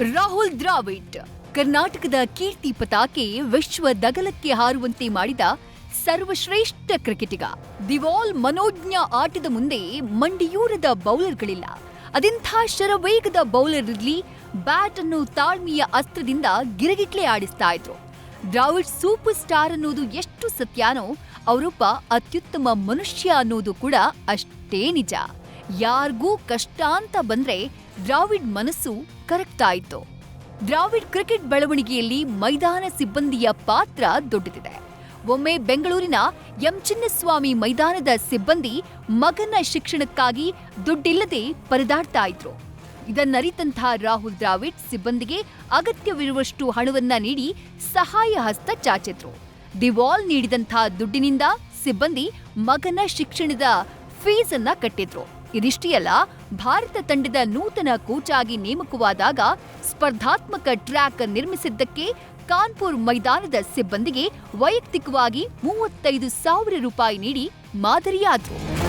ರಾಹುಲ್ ದ್ರಾವಿಡ್, ಕರ್ನಾಟಕದ ಕೀರ್ತಿ ಪತಾಕೆ ವಿಶ್ವ ದಗಲಕ್ಕೆ ಹಾರುವಂತೆ ಮಾಡಿದ ಸರ್ವಶ್ರೇಷ್ಠ ಕ್ರಿಕೆಟಿಗ. ದಿವಾಲ್ ಮನೋಜ್ಞ ಆಟದ ಮುಂದೆ ಮಂಡಿಯೂರದ ಬೌಲರ್ಗಳಿಲ್ಲ. ಅದೆಂಥ ಶರವೇಗದ ಬೌಲರ್ ಇರಲಿ, ಬ್ಯಾಟ್ ಅನ್ನು ತಾಳ್ಮೆಯ ಅಸ್ತ್ರದಿಂದ ಗಿರಗಿಟ್ಲೆ ಆಡಿಸ್ತಾ ಇದ್ರು. ದ್ರಾವಿಡ್ ಸೂಪರ್ ಸ್ಟಾರ್ ಅನ್ನೋದು ಎಷ್ಟು ಸತ್ಯಾನೋ, ಅವರೊಬ್ಬ ಅತ್ಯುತ್ತಮ ಮನುಷ್ಯ ಅನ್ನೋದು ಕೂಡ ಅಷ್ಟೇ ನಿಜ. ಯಾರಿಗೂ ಕಷ್ಟ ಅಂತ ಬಂದ್ರೆ ದ್ರಾವಿಡ್ ಮನಸ್ಸು ಕರೆಕ್ಟ್ ಆಯಿತು ದ್ರಾವಿಡ್ ಕ್ರಿಕೆಟ್ ಬೆಳವಣಿಗೆಯಲ್ಲಿ ಮೈದಾನ ಸಿಬ್ಬಂದಿಯ ಪಾತ್ರ ದೊಡ್ಡದಿದೆ. ಒಮ್ಮೆ ಬೆಂಗಳೂರಿನ ಎಂ. ಚಿನ್ನಸ್ವಾಮಿ ಮೈದಾನದ ಸಿಬ್ಬಂದಿ ಮಗನ ಶಿಕ್ಷಣಕ್ಕಾಗಿ ದುಡ್ಡಿಲ್ಲದೆ ಪರದಾಡ್ತಾ ಇದ್ರು ಇದನ್ನರಿತಂಥ ರಾಹುಲ್ ದ್ರಾವಿಡ್ ಸಿಬ್ಬಂದಿಗೆ ಅಗತ್ಯವಿರುವಷ್ಟು ಹಣವನ್ನ ನೀಡಿ ಸಹಾಯ ಹಸ್ತ ಚಾಚಿದ್ರು. ದಿವಾಲ್ ನೀಡಿದಂಥ ದುಡ್ಡಿನಿಂದ ಸಿಬ್ಬಂದಿ ಮಗನ ಶಿಕ್ಷಣದ ಫೀಸ್ ಅನ್ನ ಕಟ್ಟಿದ್ರು. ಇದಿಷ್ಟೇ ಅಲ್ಲ ಭಾರತ ತಂಡದ ನೂತನ ಕೋಚ್ ಆಗಿ ನೇಮಕವಾದಾಗ ಸ್ಪರ್ಧಾತ್ಮಕ ಟ್ರ್ಯಾಕ್ ನಿರ್ಮಿಸಿದ್ದಕ್ಕೆ ಕಾನ್ಪುರ್ ಮೈದಾನದ ಸಿಬ್ಬಂದಿಗೆ ವೈಯಕ್ತಿಕವಾಗಿ ಮೂವತ್ತೈದು ಸಾವಿರ ರೂಪಾಯಿ ನೀಡಿ ಮಾದರಿಯಾದ್ರು.